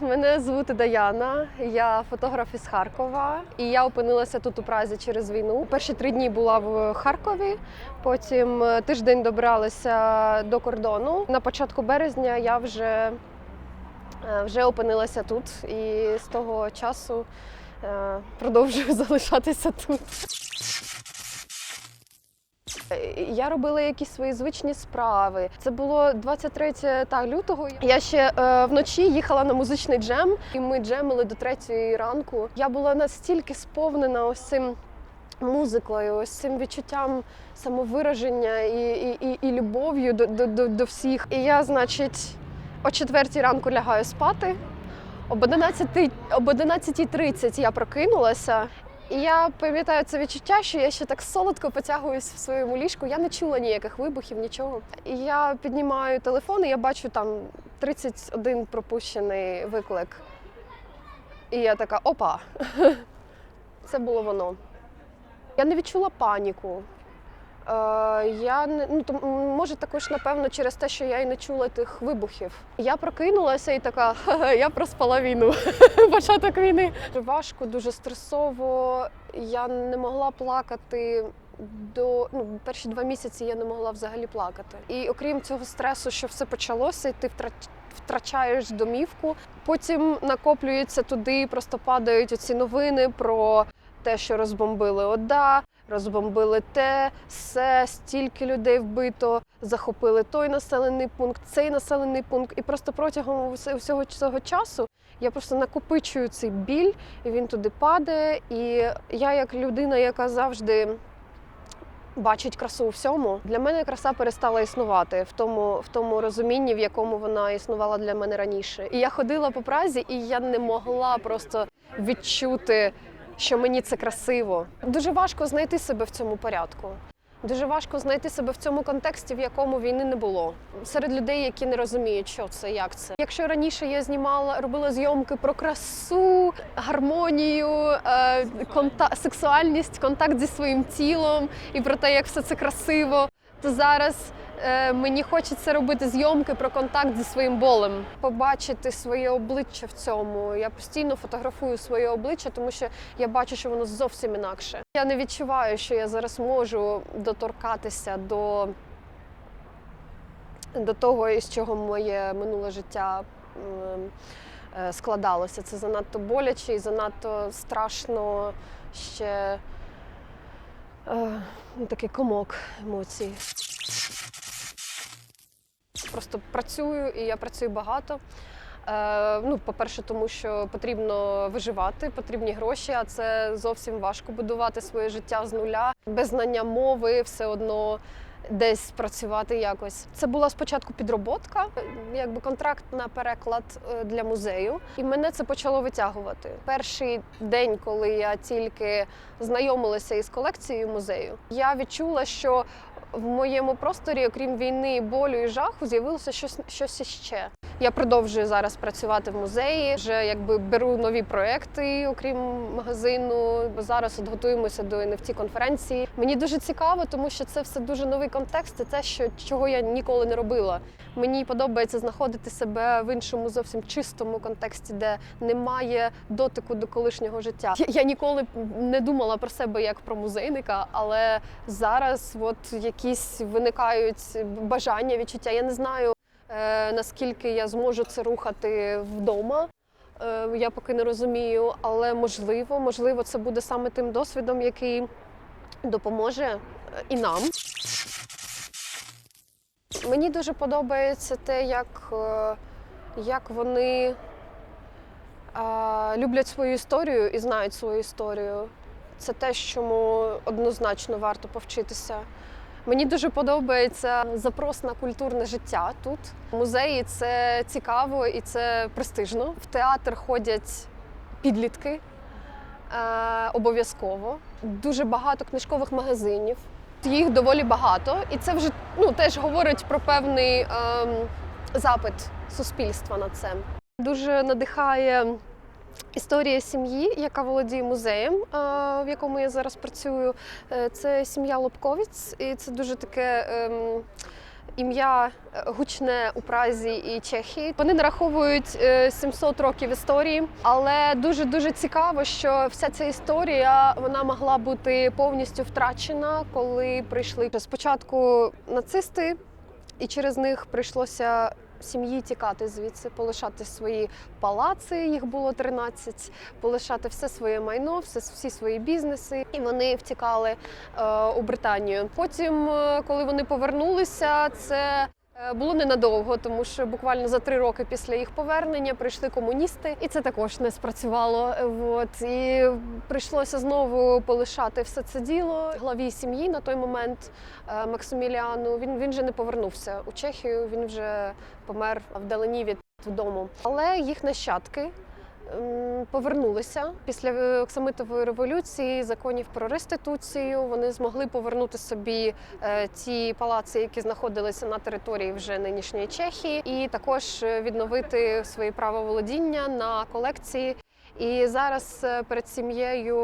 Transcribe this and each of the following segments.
Мене звути Даяна, я фотограф із Харкова, і я опинилася тут у Празі через війну. Перші три дні була в Харкові, потім е, тиждень добралася до кордону. На початку березня я вже, е, вже опинилася тут, і з того часу е, продовжую залишатися тут. Е, Я робила якісь свої звичні справи. Це було 23 та, лютого. Я ще е, вночі їхала на музичний джем, і ми джемили до третьої ранку. Я була настільки сповнена ось цим музикою, ось цим відчуттям самовираження і, і, і, і любов'ю до, до, до, до всіх. І я, значить, о четвертій ранку лягаю спати. Об 11, об 11.30 я прокинулася, і я пам'ятаю це відчуття, що я ще так солодко потягуюсь в своєму ліжку. Я не чула ніяких вибухів, нічого. І я піднімаю телефон, і я бачу там 31 пропущений виклик. І я така: опа! Це було воно. Я не відчула паніку. Е, я не ну то, може також напевно через те, що я і не чула тих вибухів. Я прокинулася і така, «Ха-ха, я проспала війну. Початок війни. Важко, дуже стресово. Я не могла плакати. До ну перші два місяці я не могла взагалі плакати. І окрім цього стресу, що все почалося, і ти втрач- втрачаєш домівку. Потім накоплюється туди, просто падають оці новини про те, що розбомбили ОДА, розбомбили те, все, стільки людей вбито, захопили той населений пункт, цей населений пункт. І просто протягом всього цього часу я просто накопичую цей біль, і він туди падає. І я, як людина, яка завжди. Бачить красу у всьому. Для мене краса перестала існувати в тому, в тому розумінні, в якому вона існувала для мене раніше. І я ходила по празі, і я не могла просто відчути, що мені це красиво. Дуже важко знайти себе в цьому порядку. Дуже важко знайти себе в цьому контексті, в якому війни не було. Серед людей, які не розуміють, що це, як це. Якщо раніше я знімала, робила зйомки про красу, гармонію, е, конта- сексуальність, контакт зі своїм тілом і про те, як все це красиво, то зараз мені хочеться робити зйомки про контакт зі своїм болем, побачити своє обличчя в цьому. Я постійно фотографую своє обличчя, тому що я бачу, що воно зовсім інакше. Я не відчуваю, що я зараз можу доторкатися до, до того, із чого моє минуле життя. е, Складалося це занадто боляче і занадто страшно ще е, такий комок емоцій. Просто працюю і я працюю багато. Е, ну, по-перше, тому що потрібно виживати, потрібні гроші, а це зовсім важко будувати своє життя з нуля. Без знання мови все одно десь працювати якось. Це була спочатку підроботка, якби контракт на переклад е, для музею, і мене це почало витягувати. Перший день, коли я тільки знайомилася із колекцією музею, я відчула, що в моєму просторі, окрім війни, болю і жаху, з'явилося щось, щось іще. Я продовжую зараз працювати в музеї. Вже якби беру нові проекти, окрім магазину. Бо зараз от готуємося до nft конференції. Мені дуже цікаво, тому що це все дуже новий контекст. Це те, що чого я ніколи не робила. Мені подобається знаходити себе в іншому зовсім чистому контексті, де немає дотику до колишнього життя. Я, я ніколи не думала про себе як про музейника, але зараз от якісь виникають бажання, відчуття. Я не знаю наскільки я зможу це рухати вдома. Е, я поки не розумію, але можливо, можливо, це буде саме тим досвідом, який допоможе е, і нам. Мені дуже подобається те, як, е, як вони е, люблять свою історію і знають свою історію. Це те, чому однозначно варто повчитися. Мені дуже подобається запрос на культурне життя тут. Музеї це цікаво і це престижно. В театр ходять підлітки е, обов'язково. Дуже багато книжкових магазинів. Їх доволі багато, і це вже ну, теж говорить про певний ем, запит суспільства на це. Дуже надихає історія сім'ї, яка володіє музеєм, е, в якому я зараз працюю. Е, Це сім'я Лобковіць, і це дуже таке. ем, ім'я е, гучне у Празі і Чехії. Вони нараховують е, 700 років історії, але дуже дуже цікаво, що вся ця історія вона могла бути повністю втрачена, коли прийшли спочатку нацисти, і через них прийшлося. Сім'ї тікати звідси, полишати свої палаци, їх було 13, полишати все своє майно, все, всі свої бізнеси, і вони втікали е, у Британію. Потім, е, коли вони повернулися, це було ненадовго, тому що буквально за три роки після їх повернення прийшли комуністи, і це також не спрацювало. Е, От і прийшлося знову полишати все це діло. Главі сім'ї на той момент е, Максиміліану. Він він вже не повернувся у Чехію. Він вже помер вдалині від дому. Але їх нащадки повернулися після е, Оксамитової революції, законів про реституцію. Вони змогли повернути собі е, ті палаци, які знаходилися на території вже нинішньої Чехії, і також е, відновити свої право володіння на колекції. І зараз перед сім'єю,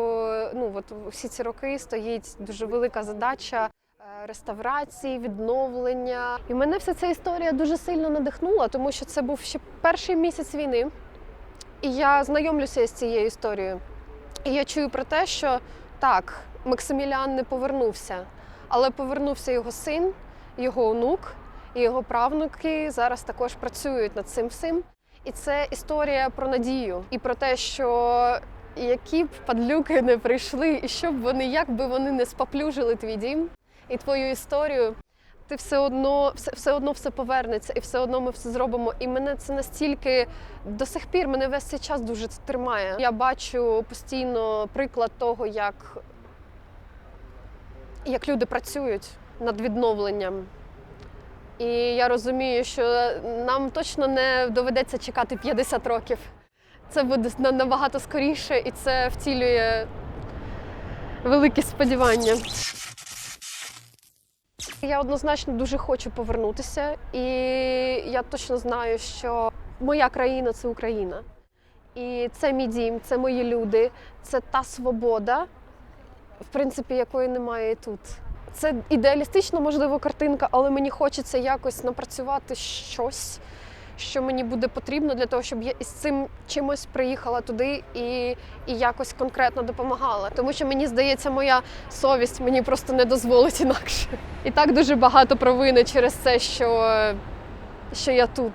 ну от всі ці роки стоїть дуже велика задача. Реставрації, відновлення, і мене вся ця історія дуже сильно надихнула, тому що це був ще перший місяць війни, і я знайомлюся з цією історією. І я чую про те, що так, Максиміліан не повернувся, але повернувся його син, його онук і його правнуки зараз також працюють над цим всім. І це історія про надію і про те, що які б падлюки не прийшли, і щоб вони, як би вони не споплюжили твій дім і твою історію, ти все одно все, все одно все повернеться, і все одно ми все зробимо. І мене це настільки до сих пір мене весь цей час дуже це тримає. Я бачу постійно приклад того, як, як люди працюють над відновленням. І я розумію, що нам точно не доведеться чекати 50 років. Це буде на- набагато скоріше, і це втілює великі сподівання. Я однозначно дуже хочу повернутися, і я точно знаю, що моя країна це Україна. І це мій дім, це мої люди, це та свобода, в принципі, якої немає і тут. Це ідеалістична, можливо, картинка, але мені хочеться якось напрацювати щось, що мені буде потрібно для того, щоб я із цим чимось приїхала туди і, і якось конкретно допомагала. Тому що мені здається, моя совість мені просто не дозволить інакше. І так дуже багато провини через це, що, що я тут.